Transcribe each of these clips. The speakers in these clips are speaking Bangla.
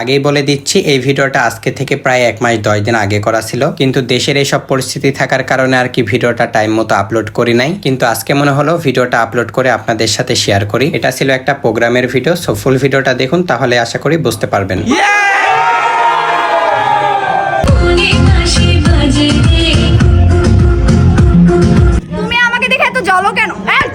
আগেই বলে দিচ্ছি, এই ভিডিওটা আজকে থেকে প্রায় এক মাস দশ দিন আগে করা ছিল। কিন্তু দেশের এইসব পরিস্থিতি থাকার কারণে আর কি ভিডিওটা টাইম মতো আপলোড করি নাই। কিন্তু আজকে মনে হলো ভিডিওটা আপলোড করে আপনাদের সাথে শেয়ার করি। এটা ছিল একটা প্রোগ্রামের ভিডিও সো ফুল ভিডিওটা দেখুন, তাহলে আশা করি বুঝতে পারবেন। তুমি আমাকে দেখে এত কেন? এই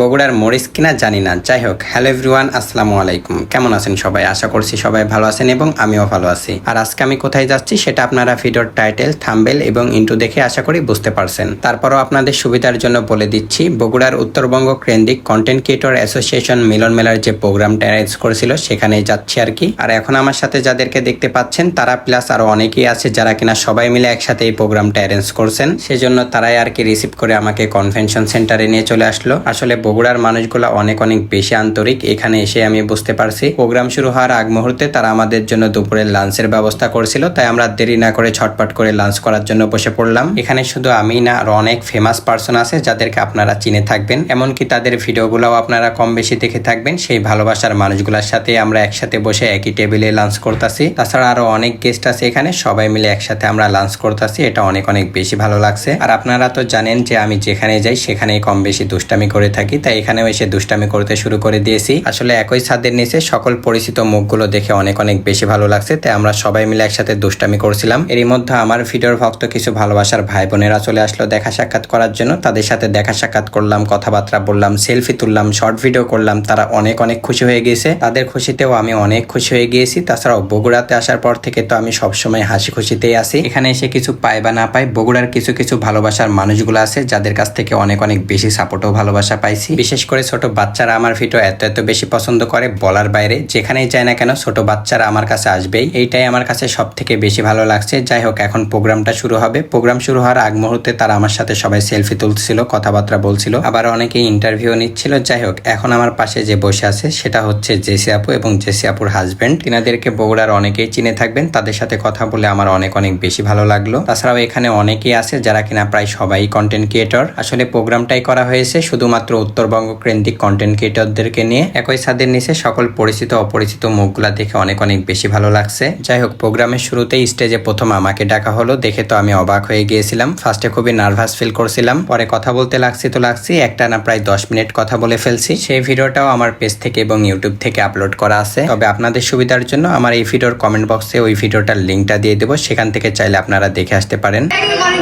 বগুড়ার মরিচ? কিনা জানি না। যাই হোক হ্যালো এভরিওয়ান আসসালামু আলাইকুম। কেমন আছেন সবাই? আশা করছি সবাই ভালো আছেন এবং আমিও ভালো আছি। আর আজকে আমি কোথায় যাচ্ছি সেটা আপনারা ভিডিওর টাইটেল থাম্বেল এবং ইন্টু দেখে আশা করি বুঝতে পারছেন। তারপরও আপনাদের সুবিধার জন্য বলে দিচ্ছি, বগুড়ার উত্তরবঙ্গ কেন্দ্রিক কন্টেন্ট ক্রিয়েটর অ্যাসোসিয়েশন মিলন মেলার যে প্রোগ্রামটা অ্যারেঞ্জ করেছিল, সেখানেই যাচ্ছি আর কি। আর এখন আমার সাথে যাদেরকে দেখতে পাচ্ছেন, তারা প্লাস আরও অনেকেই আছে যারা কিনা সবাই মিলে একসাথে এই প্রোগ্রামটা অ্যারেঞ্জ করছেন। সেজন্য তারাই আর কি রিসিভ করে আমাকে কনভেনশন সেন্টারে নিয়ে চলে আসলো। আসলে বগুড়ার মানুষগুলো অনেক অনেক বেশি আন্তরিক। এখানে এসে আমি বুঝতে পারছি। প্রোগ্রাম শুরু হওয়ার আগ মুহূর্তে তারা আমাদের জন্য দুপুরের লাঞ্চের ব্যবস্থা করেছিল। তাই আমরা দেরি না করে ছটপট করে লাঞ্চ করার জন্য বসে পড়লাম। এখানে শুধু আমি না, আরও অনেক ফেমাস পার্সন আছে যাদেরকে আপনারা চিনে থাকবেন। এমনকি তাদের ভিডিওগুলোও আপনারা কম বেশি দেখে থাকবেন। সেই ভালোবাসার মানুষগুলোর সাথে আমরা একসাথে বসে একই টেবিলে লাঞ্চ করতেছি। তাছাড়া আরও অনেক গেস্ট আছে এখানে। সবাই মিলে একসাথে আমরা লাঞ্চ করতেছি। এটা অনেক অনেক বেশি ভালো লাগছে। আর আপনারা তো জানেন যে আমি যেখানে যাই, সেখানেই কম বেশি দুষ্টামি করে থাকি। তাই এখানেও এসে দুষ্টামি করতে শুরু করে দিয়েছি। আসলে একই ছাদের নিচে সকল পরিচিত মুখগুলো দেখে অনেক অনেক বেশি ভালো লাগছে। তাই আমরা সবাই মিলে একসাথে দুষ্টামি করছিলাম। এরই মধ্যে আমার ভিডিওর ভক্ত কিছু ভালোবাসার ভাই বোনেরা চলে আসলো দেখা সাক্ষাৎ করার জন্য। তাদের সাথে দেখা সাক্ষাৎ করলাম, কথাবার্তা বললাম, সেলফি তুললাম, শর্ট ভিডিও করলাম। তারা অনেক অনেক খুশি হয়ে গিয়েছে। তাদের খুশিতেও আমি অনেক খুশি হয়ে গিয়েছি। তাছাড়াও বগুড়াতে আসার পর থেকে তো আমি সবসময় হাসি খুশিতেই আছি। এখানে এসে কিছু পাই বা না পাই, বগুড়ার কিছু কিছু ভালোবাসার মানুষগুলো আছে, যাদের কাছ থেকে অনেক অনেক বেশি সাপোর্ট ও ভালোবাসা পাইছি। বিশেষ করে ছোট বাচ্চারা আমার ভিডিও এত এত বেশি পছন্দ করে বলার বাইরে। যেখানেই যায় না কেন ছোট বাচ্চারা আমার কাছে আসবেই। এইটাই আমার কাছে সব থেকে বেশি ভালো লাগছে। যাই হোক, এখন প্রোগ্রামটা শুরু হবে। প্রোগ্রাম শুরু হওয়ার আগ মুহূর্তে তারা আমার সাথে সবাই সেলফি তুলছিল, কথাবার্তা বলছিল। আবার অনেকেই ইন্টারভিউ নিচ্ছিল। যাই হোক, এখন আমার পাশে যে বসে আছে, সেটা হচ্ছে জেসি আপু এবং জেসি আপুর হাজবেন্ড তিনাদেরকে বগুড়ার অনেকেই চিনে থাকবেন। তাদের সাথে কথা বলে আমার অনেক অনেক বেশি ভালো লাগল। তাছাড়াও এখানে অনেকেই আছে যারা কিনা প্রায় সবাই কন্টেন্ট ক্রিয়েটর আসলে প্রোগ্রামটাই করা হয়েছে শুধুমাত্র উত্তরবঙ্গ কেন্দ্রিক কন্টেন্ট ক্রিয়েটরদেরকে নিয়ে। একই ছাদের নিচে সকল পরিচিত, অপরিচিত মুখগুলা দেখে অনেক অনেক বেশি ভালো লাগছে। যাই হোক, প্রোগ্রামের শুরুতেই স্টেজে প্রথম আমাকে ডাকা হলো। দেখে তো আমি অবাক হয়ে গিয়েছিলাম। ফার্স্টে খুবই নার্ভাস ফিল করছিলাম। পরে কথা বলতে লাগছি তো লাগছি। একটা না প্রায় দশ মিনিট কথা বলে ফেলছি। সেই ভিডিওটাও আমার পেজ থেকে এবং ইউটিউব থেকে আপলোড করা আছে। তবে আপনাদের সুবিধার জন্য আমার এই ভিডিওর কমেন্ট বক্সে ওই ভিডিওটার লিঙ্কটা দিয়ে দেবো। সেখান থেকে চাইলে আপনারা দেখে আসতে পারেন।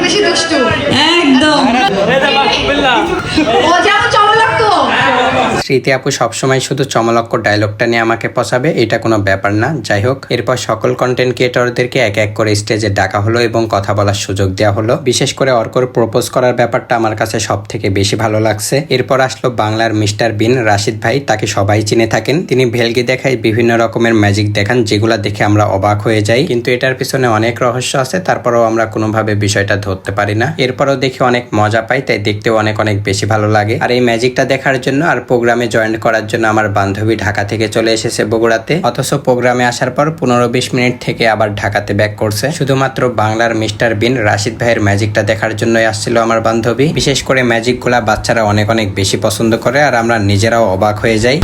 বেশি দুষ্টু একদম স্মৃতি আপু সবসময় শুধু চমলক্ষ ডায়লগটা নিয়ে আমাকে পচাবে, এটা কোনো ব্যাপার না। যাই হোক, এরপর সকল কন্টেন্ট ক্রিয়েটরদেরকে এক এক করে স্টেজে ডাকা হলো এবং কথা বলার সুযোগ দেওয়া হলো। বিশেষ করে অর্কর প্রপোজ করার ব্যাপারটা আমার কাছে সব থেকে বেশি ভালো লাগছে। এরপর আসলো বাংলার মিস্টার বিন রাশিদ ভাই, তাকে সবাই চিনে থাকেন। তিনি ভেলগি দেখায় বিভিন্ন রকমের ম্যাজিক দেখান, যেগুলা দেখে আমরা অবাক হয়ে যাই। কিন্তু এটার পিছনে অনেক রহস্য আছে, তারপরেও আমরা কোনোভাবে বিষয়টা ধরতে পারি না। এরপরও দেখে অনেক মজা পাই, তাই দেখতেও অনেক অনেক বেশি ভালো লাগে। আর এই ম্যাজিকটা দেখার জন্য আর প্রোগ্রামে জয়েন করার জন্য আমার বান্ধবী ঢাকা থেকে চলে এসেছে বগুড়াতে। অথচ প্রোগ্রামে আসার পর পনেরো বিশ মিনিট থেকে আবার ঢাকাতে ব্যাক করছে। শুধুমাত্র বাংলার মিস্টার বিন রাশিদ ভাইয়ের ম্যাজিকটা দেখার জন্যই আসছিল আমার বান্ধবী। বিশেষ করে ম্যাজিকগুলা বাচ্চারা অনেক অনেক বেশি পছন্দ করে আর আমরা নিজেরাও অবাক হয়ে যাই।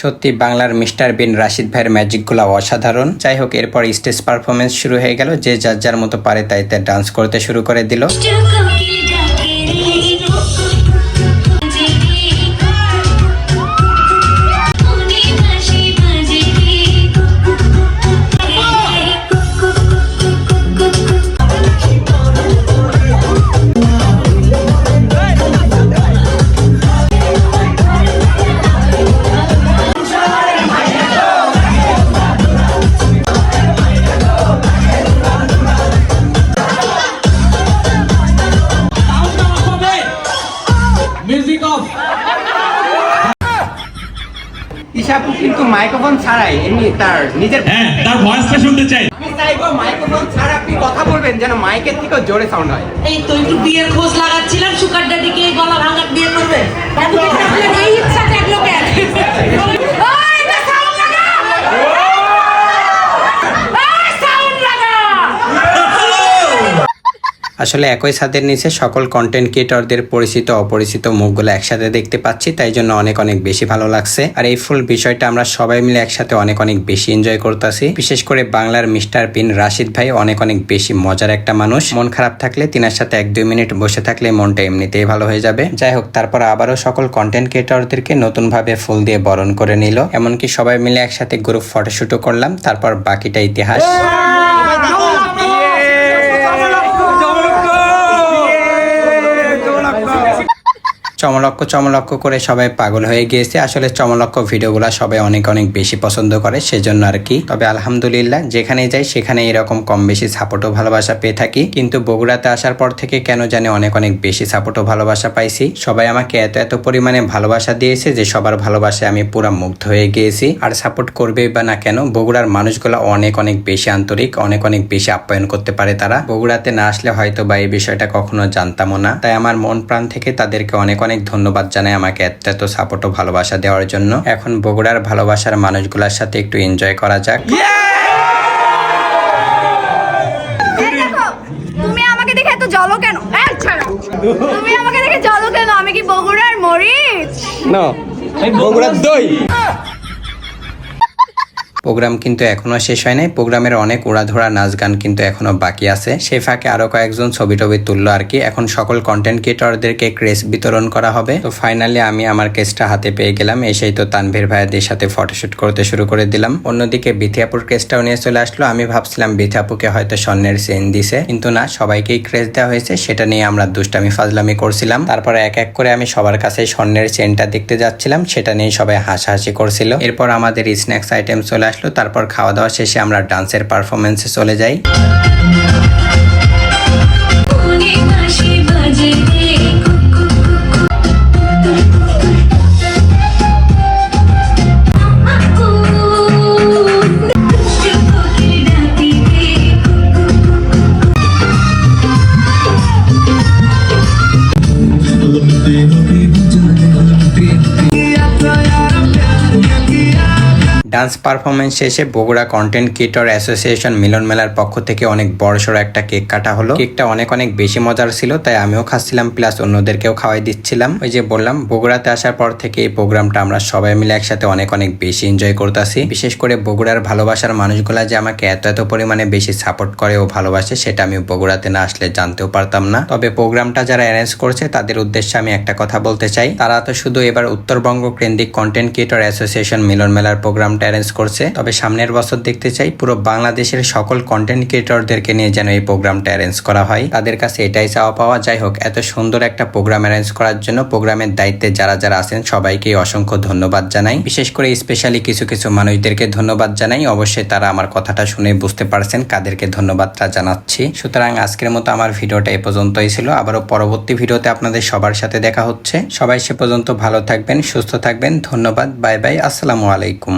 সত্যি বাংলার মিস্টার বিন রাশিদ ভাইয়ের ম্যাজিকগুলো অসাধারণ। যাই হোক, এরপর স্টেজ পারফরমেন্স শুরু হয়ে গেল। যে যার যার মতো পারে তাই তে ডান্স করতে শুরু করে দিল। মাইক্রোফোন ছাড়াই এমনি তার নিজের হ্যাঁ তার ভয়েসটা শুনতে চাই। আমি চাইব মাইক্রোফোন ছাড়া আপনি কথা বলবেন যেন মাইকের থেকেও জোরে সাউন্ড হয়। এই তো একটু বিয়ের খোঁজ লাগাচ্ছিলাম সুকার ড্যাডিকে গলা ভাঙার বিয়ে করবে এত কিছু আপনার এই ইচ্ছা থাকল কেন ওই, এটা sound লাগা! ওই, sound লাগা! আসলে একই ছাদের নিচে সকল কন্টেন্ট ক্রিয়েটরদের পরিচিত, অপরিচিত মুখগুলো একসাথে দেখতে পাচ্ছি, তাই জন্য অনেক অনেক বেশি ভালো লাগছে। আর এই ফুল বিষয়টা আমরা সবাই মিলে একসাথে অনেক অনেক বেশি এনজয় করতেছি। বিশেষ করে বাংলার মিস্টার বিন রাশিদ ভাই অনেক অনেক বেশি মজার একটা মানুষ। মন খারাপ থাকলে তিনার সাথে এক দুই মিনিট বসে থাকলে মনটা এমনিতেই ভালো হয়ে যাবে। যাই হোক, তারপর আবারও সকল কন্টেন্ট ক্রিয়েটরদেরকে নতুন ভাবে ফুল দিয়ে বরণ করে নিল। এমনকি সবাই মিলে একসাথে গ্রুপ ফটোশুটও করলাম, তারপর বাকিটা ইতিহাস। চমলক্ষ চমলক্ষ করে সবাই পাগল হয়ে গিয়েছে। আসলে চমলক্ষ ভিডিওগুলো সবাই অনেক অনেক বেশি পছন্দ করে, সেজন্য আর কি। তবে আলহামদুলিল্লাহ যেখানে যাই সেখানে এরকম কম বেশি সাপোর্ট ও ভালোবাসা পেয়ে থাকি। কিন্তু বগুড়াতে আসার পর থেকে কেন জানি অনেক অনেক বেশি সাপোর্ট ও ভালোবাসা পাইছি। সবাই আমাকে এত এত পরিমাণে ভালোবাসা দিয়েছে যে সবার ভালোবাসায় আমি পুরা মুগ্ধ হয়ে গিয়েছি। আর সাপোর্ট করবে বা না কেন, বগুড়ার মানুষগুলো অনেক অনেক বেশি আন্তরিক, অনেক অনেক বেশি আপ্যায়ন করতে পারে তারা। বগুড়াতে না আসলে হয়তো বা এই বিষয়টা কখনো জানতামও না। তাই আমার মন প্রাণ থেকে তাদেরকে অনেক অনেক ধন্যবাদ জানাই আমাকে এত এত সাপোর্ট ও ভালোবাসা দেওয়ার জন্য। এখন বগুড়ার ভালোবাসার মানুষগুলোর সাথে একটু এনজয় করা যাক। তুমি আমাকে দেখে এত জলো কেন? তুমি আমাকে দেখে জলো কেন? আমি কি বগুড়ার মরিচ? না বগুড়ার দই। প্রোগ্রাম কিন্তু এখনও শেষ হয় নাই। প্রোগ্রামের অনেক উড়াধরা নাচ গান কিন্তু এখনও বাকি আছে। সে ফাঁকে আরও কয়েকজন ছবি টবি তুললো আর কি। এখন সকল কন্টেন্ট ক্রিয়েটরদেরকে ক্রেস বিতরণ করা হবে। তো ফাইনালি আমি আমার কেসটা হাতে পেয়ে গেলাম। এসেই তো তানভীর ভাইয়াদের সাথে ফটোশ্যুট করতে শুরু করে দিলাম। অন্যদিকে বিথিয়াপুর কেসটাও নিয়ে চলে আসলো। আমি ভাবছিলাম বিথিয়াপুকে হয়তো স্বর্ণের চেন দিছে। কিন্তু না, সবাইকেই ক্রেস দেওয়া হয়েছে। সেটা নিয়ে আমরা দুষ্টামি, ফাজলামি করছিলাম। তারপরে এক এক করে আমি সবার কাছে স্বর্ণের চেনটা দেখতে যাচ্ছিলাম। সেটা নিয়ে সবাই হাসাহাসি করছিল। এরপর আমাদের স্ন্যাক্স আইটেম চলে আসলো তারপর খাওয়া দাওয়া শেষে আমরা ডান্সের পারফরমেন্সে চলে যাই। ডান্স পারফরমেন্স শেষে বগুড়া কন্টেন্ট ক্রিয়েটর অ্যাসোসিয়েশন মিলন মেলার পক্ষ থেকে অনেক বড়সড় একটা কেক কাটা হলো। কেকটা অনেক অনেক বেশি মজার ছিল, তাই আমিও খাচ্ছিলাম, প্লাস অন্যদেরকেও খাওয়াই দিচ্ছিলাম। ওই যে বললাম, বগুড়াতে আসার পর থেকে এই প্রোগ্রামটা আমরা সবাই মিলে একসাথে অনেক অনেক বেশি এনজয় করতেছি। বিশেষ করে বগুড়ার ভালোবাসার মানুষগুলা যে আমাকে এত এত পরিমাণে বেশি সাপোর্ট করে ও ভালোবাসে, সেটা আমি বগুড়াতে না আসলে জানতেও পারতাম না। তবে প্রোগ্রামটা যারা অ্যারেঞ্জ করছে, তাদের উদ্দেশ্যে আমি একটা কথা বলতে চাই। তারা তো শুধু এবার উত্তরবঙ্গ কেন্দ্রিক কন্টেন্ট ক্রিয়েটর অ্যাসোসিয়েশন মিলন মেলার প্রোগ্রামটা অ্যারেঞ্জ করছে। তবে সামনের বছর দেখতে চাই পুরো বাংলাদেশের সকল কন্টেন্ট ক্রিয়েটরদেরকে নিয়ে যেন এই প্রোগ্রামটা অ্যারেঞ্জ করা হয়। তাদের কাছে এটাই চাওয়া পাওয়া, যাই হোক, এত সুন্দর একটা প্রোগ্রাম অ্যারেঞ্জ করার জন্য প্রোগ্রামের দায়িত্বে যারা যারা আছেন, সবাইকে অসংখ্য ধন্যবাদ জানাই। বিশেষ করে স্পেশালি কিছু কিছু মানুষদেরকে ধন্যবাদ জানাই। অবশ্যই তারা আমার কথাটা শুনে বুঝতে পারছেন কাদেরকে ধন্যবাদটা জানাচ্ছি। সুতরাং আজকের মতো আমার ভিডিওটা এ পর্যন্তই ছিল। আবারও পরবর্তী ভিডিওতে আপনাদের সবার সাথে দেখা হচ্ছে। সবাই সে পর্যন্ত ভালো থাকবেন, সুস্থ থাকবেন। ধন্যবাদ, বাই বাই, আসসালামু আলাইকুম।